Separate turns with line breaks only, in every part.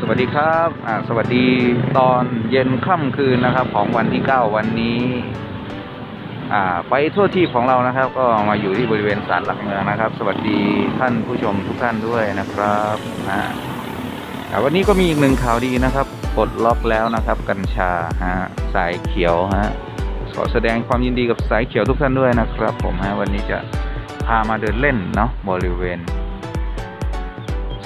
สวัสดีครับอ่าสวัสดีตอนเย็นค่ำคืนนะครับ ของวันที่ 9 วันนี้อ่าไปทั่วที่ของเรานะครับ ก็มาอยู่ที่บริเวณศาลหลักเมืองนะครับ สวัสดีท่านผู้ชมทุกท่านด้วยนะครับอ่าอ่าวันนี้ก็มีอีกหนึ่งข่าวดีนะครับปลดล็อกแล้วนะครับ กัญชาฮะสายเขียวฮะขอแสดงความยินดีกับสายเขียวทุกท่านด้วยนะครับ ผมฮะวันนี้จะพามาเดินเล่นเนาะบริเวณ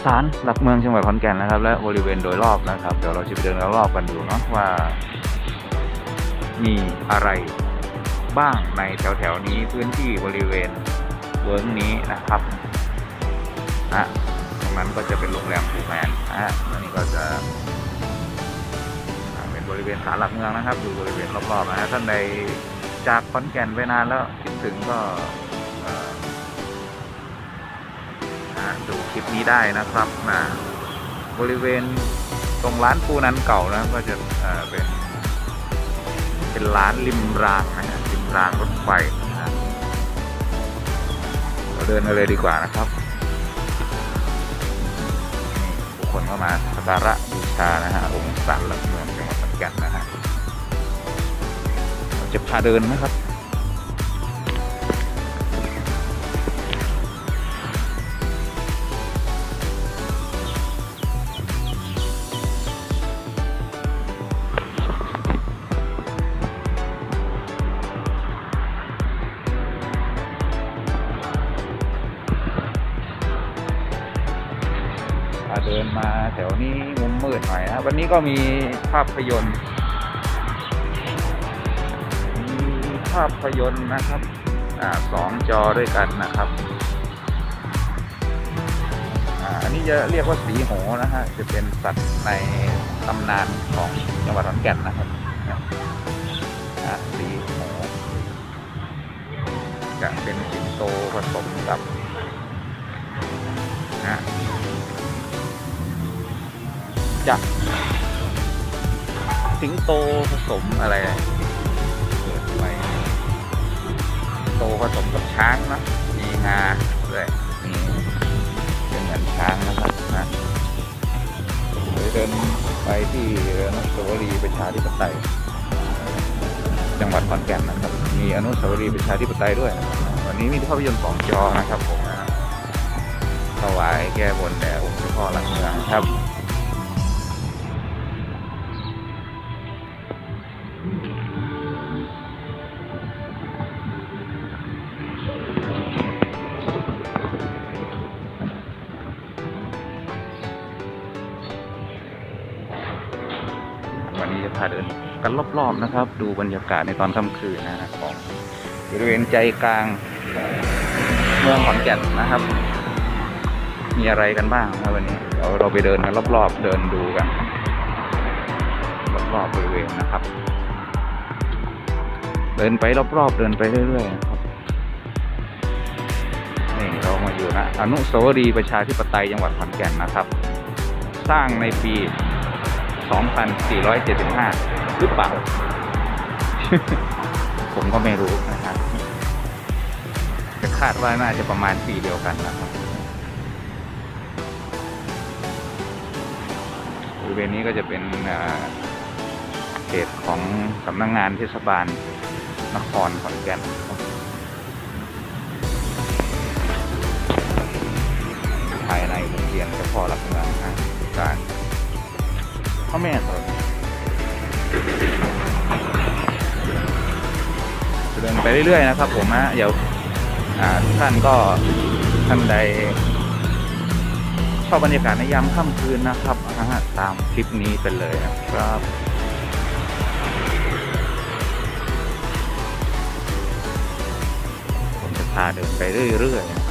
ศาลหลักเมืองจังหวัดขอนแก่นนะครับ และบริเวณโดยรอบนะครับ เดี๋ยวเราจะไปเดินรอบๆกันดูเนาะว่า มีอะไรบ้างในแถวๆนี้พื้นที่บริเวณเวิร์กนี้นะครับนะตรงนั้นก็จะเป็นโรงแรมภูแมนนะฮะอันนี้ก็จะเป็นบริเวณศาลหลักเมืองนะครับอยู่บริเวณรอบๆนะฮะท่านใดจากขอนแก่นไปนานแล้วคิดถึงก็ ดูคลิปนี้ได้นะครับนะบริเวณตรงร้านปูนันเก่านะก็จะเเป็นเป็นร้านริมรางนะฮะริมรางรถไฟนะฮะเราเดินกันเลยดีกว่านะครับนี่ผู้คนก็มาสักการะบูชานะฮะองค์สันหลักเมืองจังหวัดขอนแก่นนะฮะเราจะพาเดินนะครับ วันนี้ก็มีภาพยนตร์มีภาพยนตร์นะครับอ่าสองจอด้วยกันนะครับอ่าอันนี้จะเรียกว่าสีโหนะฮะจะเป็นสัตว์ในตำนานของจังหวัดขอนแก่นนะครับสีโหจะเป็นสิงโตผสมกับนะจาก สิงโตผสมอะไรเกิดไปโตผสมกับช้างนะมีงาด้วยเป็นเหมือนช้างนะครับนะเดินไปที่อนุสาวรีย์ประชาธิปไตย จังหวัดขอนแก่นนะครับ มีอนุสาวรีย์ประชาธิปไตยด้วย วันนี้มีภาพยนตร์สองจอนะครับผมถวายแก้บนแด่องค์เจ้าพ่อหลักเมืองครับ กันรอบๆนะครับ ดูบรรยากาศในตอนค่ำคืนนะฮะของบริเวณใจกลางเมืองขอนแก่นนะครับ มีอะไรกันบ้างนะวันนี้เดี๋ยวเราไปเดินกันรอบๆ เดินดูกันรอบๆบริเวณนะครับ เดินไปรอบๆ เดินไปเรื่อยๆนะครับนี่เรามาอยู่นะอนุสาวรีย์ประชาธิปไตยจังหวัดขอนแก่นนะครับ สร้างในปี 2,475 หรือเปล่า ผมก็ไม่รู้นะครับแต่คาดว่าน่าจะประมาณปีเดียวกันนะครับบริเวณนี้ก็จะเป็นเขตของสำนักงงานเทศบาลนครขอนแก่นภายในโรงเรียนเจ้าพ่อหลักเมืองนะการ พ่อแม่สอนเดินไปเรื่อยๆนะครับผมนะเดี๋ยวอ่าทุกท่านก็ท่านใดชอบบรรยากาศในยามค่ำคืนนะครับนะฮะตามคลิปนี้ไปเลยนะครับผมจะพาเดินไปเรื่อยๆ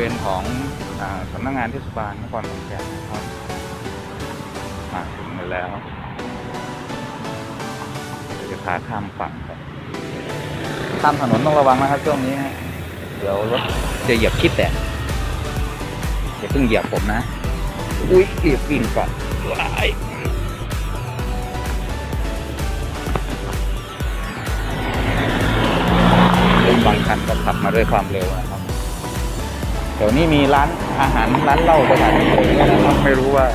เป็นบริเวณของอสำนักงานเทศบาลนครขอนแก่นครับอ่าอยู่แล้วจะพาข้ามฝั่งไปข้ามถนนต้องระวังนะครับช่วงนี้ฮะเดี๋ยวรถจะเหยียบคิดแต่อย่าเพิ่งเหยียบผมนะ อุ้ยเหยียบวิ่งก่อนว้ายบางคันก็ขับมาด้วยความเร็วนะครับ ดี๋ยวนี้มีร้านอาหารร้านเหล้าสถานที่ผมนะครับไม่รู้ว่า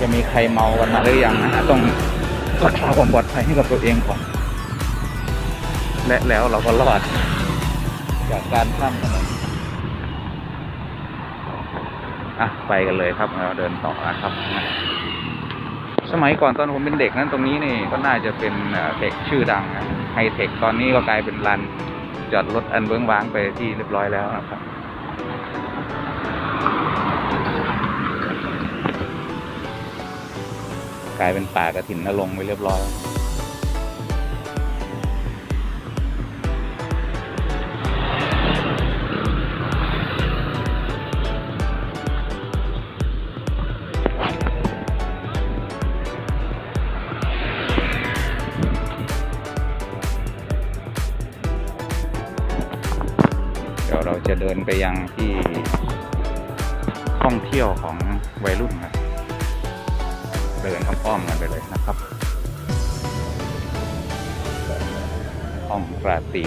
จะมีใครเมากันมาหรือยังนะฮะต้องรักษาความปลอดภัยให้กับตัวเองก่อน และแล้วเราก็รอด จากการข้ามถนนอะไปกันเลยครับเราเดินต่อนะครับ สมัยก่อนตอนผมเป็นเด็กนั้นตรงนี้นี่ก็น่าจะเป็นเอ่อเทคชื่อดังไฮเทคตอนนี้ก็กลายเป็นลานจอดรถอันเบื้องว้างไปที่เรียบร้อยแล้วนะครับ กลายเป็นป่ากระถินนรงไปเรียบร้อยเดี๋ยวเราจะเดินไปยังที่ท่องเที่ยวของวัยรุ่นครับ เดินอ้อมกันไปเลยนะครับป้อมราตรี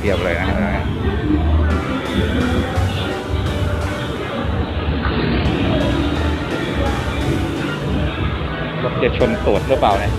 เพียบเลยนะฮะรถจะชนตูดหรือเปล่าเนี่ย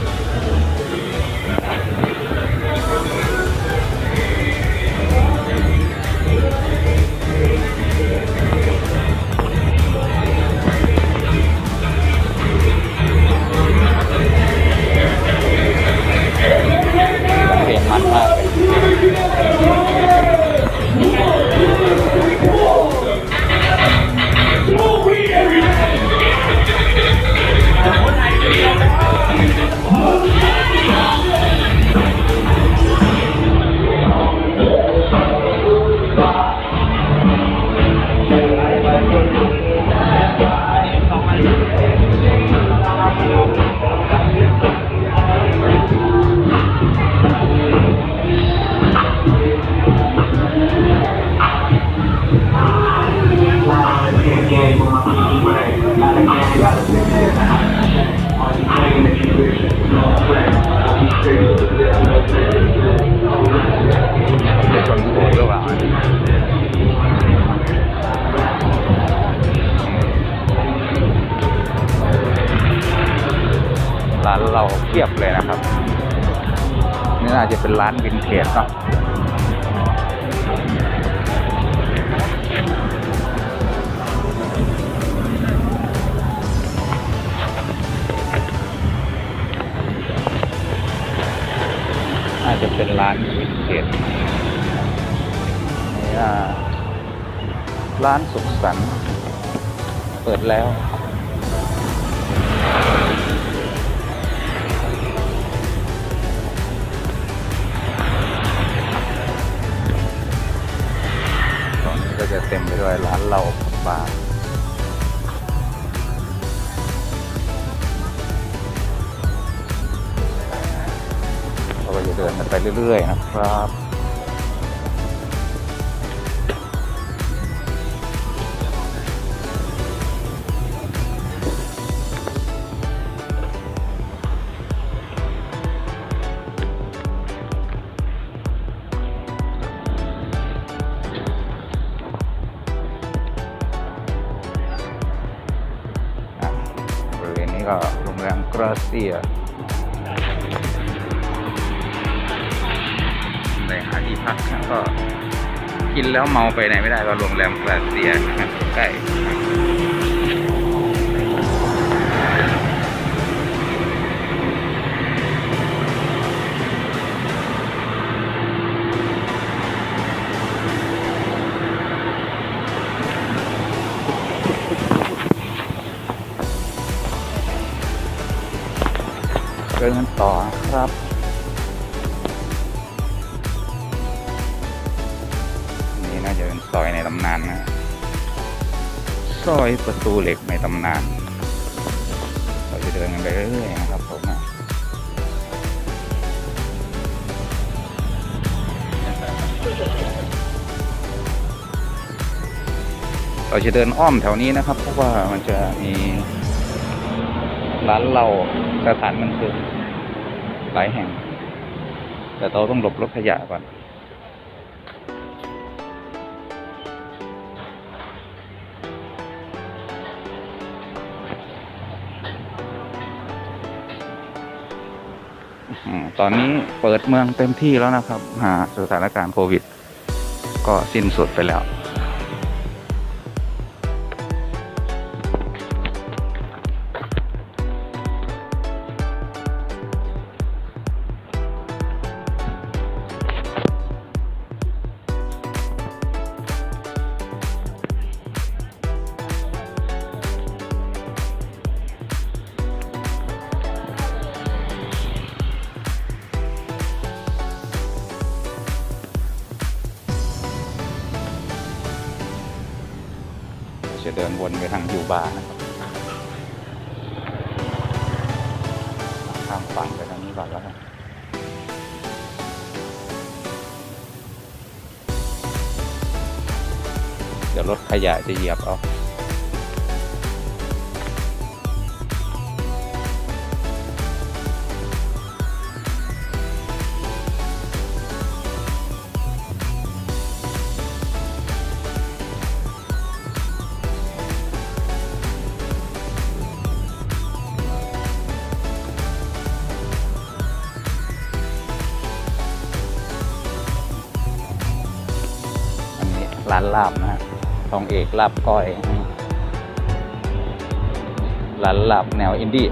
ร้านเราเพียบเลยนะครับ นี่น่าจะเป็นร้านวินเทจเนาะน่าจะเป็นร้านวินเทจนี่ร้านสุขสันต์เปิดแล้ว ก็จะเต็มไปด้วยร้านเหล้าบาร์เราจะเดินกันไปเรื่อยๆนะครับ เซียในหาที่พักก็กินแล้วเมาไปไหนไม่ได้ก็โรงแรมกลาเซียใกล้ เดินกันต่อครับนี่น่าจะเป็นซอยในตำนานนะซอยประตูเหล็กในตำนานเราจะเดินกันไปเรื่อยๆนะครับผมนะเราจะเดินอ้อมแถวนี้นะครับ เพราะว่ามันจะมี ร้านเราสถานบันเทิงหลายแห่ง แต่เราต้องหลบรถขยะก่อนตอนนี้เปิดเมืองเต็มที่แล้วนะครับ หาสถานการณ์โควิด ก็สิ้นสุดไปแล้ว นวนไปทางยูบาร์นะครับข้ามฝั่งไปทางนี้ก่อนแล้วกันเดี๋ยวรถขยะจะเหยียบเอา ทองเอกลาบก้อยร้านลาบแนวอินดี้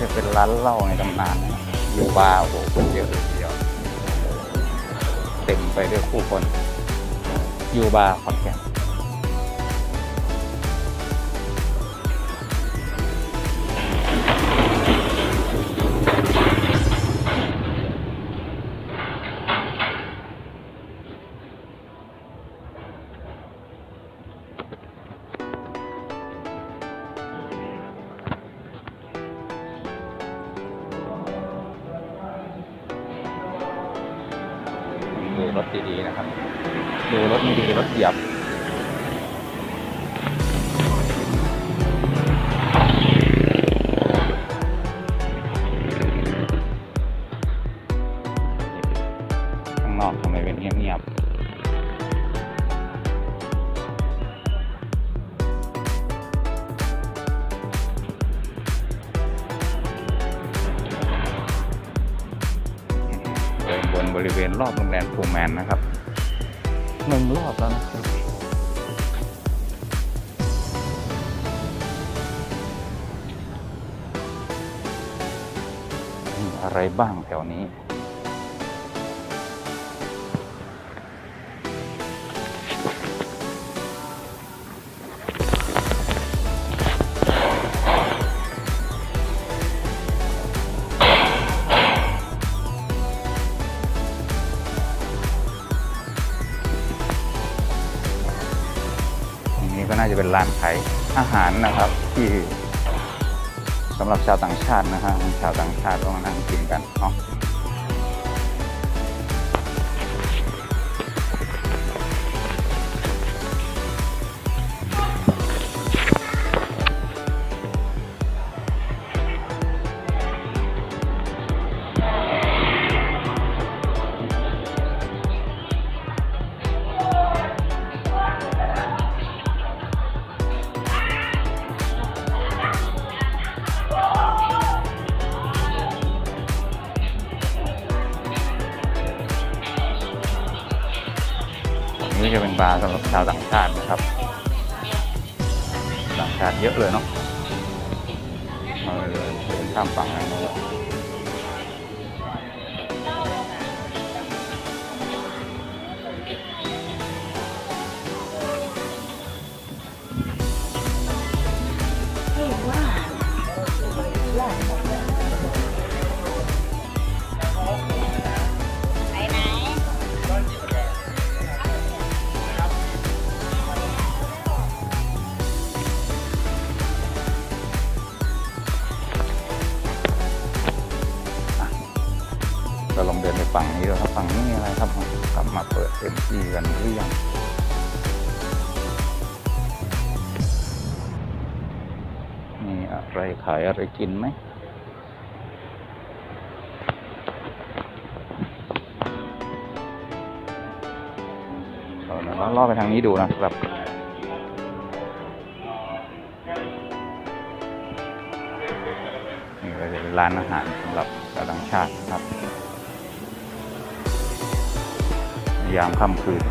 จะเป็นร้านเหล้าในตำนานอยู่บาร์โอ้โหคนเยอะเลยทีเดียว เต็มไปด้วยผู้คน อยู่บาร์ขอนแก่น นี้ตรงนี้ก็น่าจะเป็นร้านขายอาหารนะครับที่สำหรับชาวต่างชาตินะฮะชาวต่างชาติก็มานั่งกินกันเนาะ บาร์สำหรับชาวต่างชาตินะครับต่างชาติเยอะเลยเนาะเอาเลยเดินข้ามฝั่งนะครับ ขายอะไรกินไหมเราเดี๋ยวเราล่อไปทางนี้ดูนะครับนี่ก็จะเป็นร้านอาหารสำหรับชาวต่างชาตินะครับ ยามค่ำคืน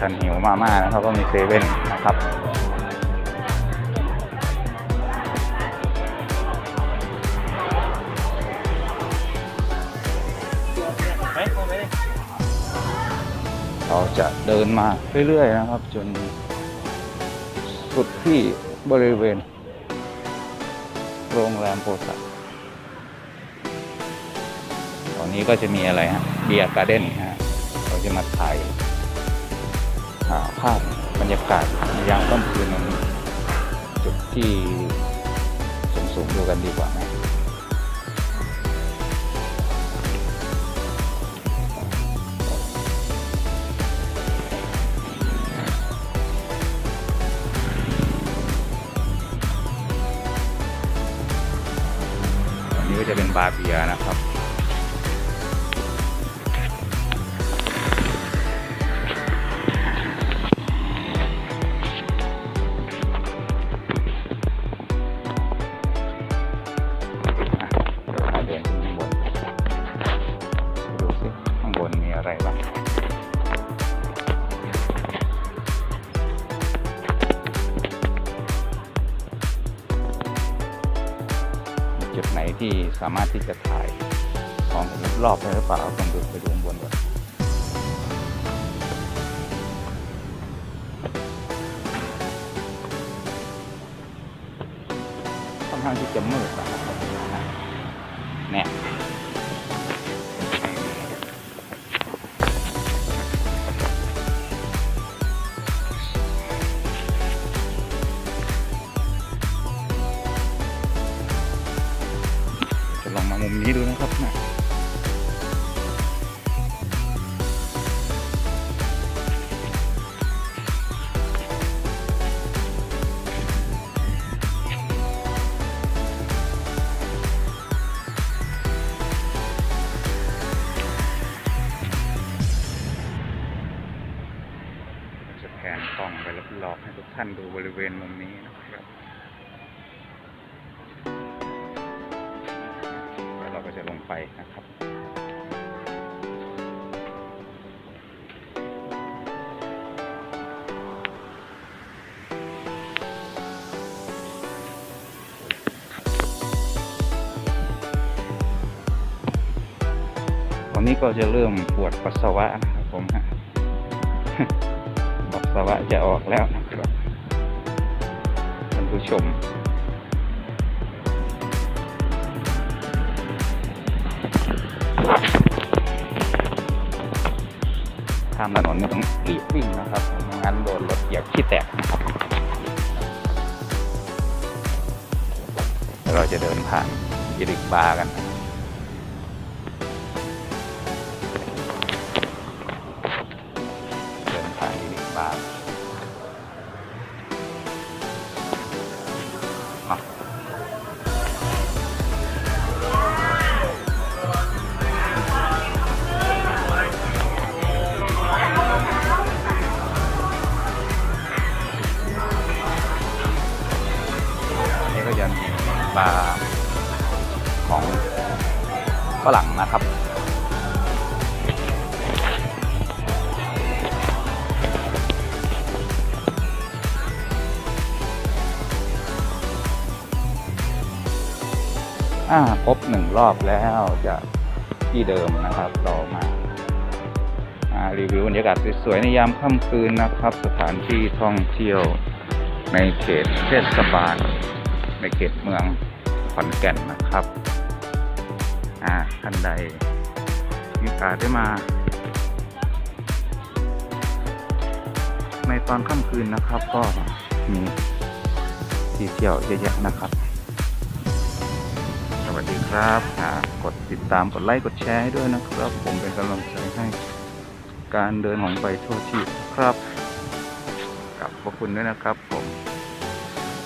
ท่านหิวมาม่านะครับก็มีเซเว่นนะครับเราจะเดินมาเรื่อยๆนะครับ จนสุดที่บริเวณ โรงแรมโพสัตตอนนี้ก็จะมีอะไรฮะเบียร์การ์เด้นฮะเราจะมาถ่ายาภาพบรรยากาศในยามค่ำคืนมันจุดที่สูงๆดูกันดีกว่าไหมอันนี้ก็จะเป็นบาร์เบียนะครับามารถที่จะถ่ายของรอบได้หรือเปล่าลองดูไปดูข้างบนก่อนค่อนข้างที่จะมืดนะครับ ดูนะครับนะ นี้ก็จะเริ่มปวดปัสสาวะนะครับผมฮะปัสสาวะจะออกแล้วนะครับท่านผู้ชมข้ามถนนนี่ต้องรีบวิ่งนะครับไม่งั้นโดนรถเหยียบขี้แตกนะครับเราจะเดินผ่านอิริกบาร์กันนะเดิน อ่าครบหนึ่งรอบแล้วจากที่เดิมนะครับเรามาอ่ารีวิวบรรยากาศสวยๆในยามค่ำคืนนะครับ สถานที่ท่องเที่ยวในเขตเทศบาล ในเขตเมืองขอนแก่นนะครับอ่าท่านใดมีโอกาสได้มา ในตอนค่ำคืนนะครับก็มีที่เที่ยวเยอะแยะนะครับ ครับฝากกดติดตามกดไลค์กดแชร์ให้ด้วยนะครับ ผมเป็นกำลังใจให้ การเดินของไปทั่วที่ครับกับขอบคุณด้วยนะครับผม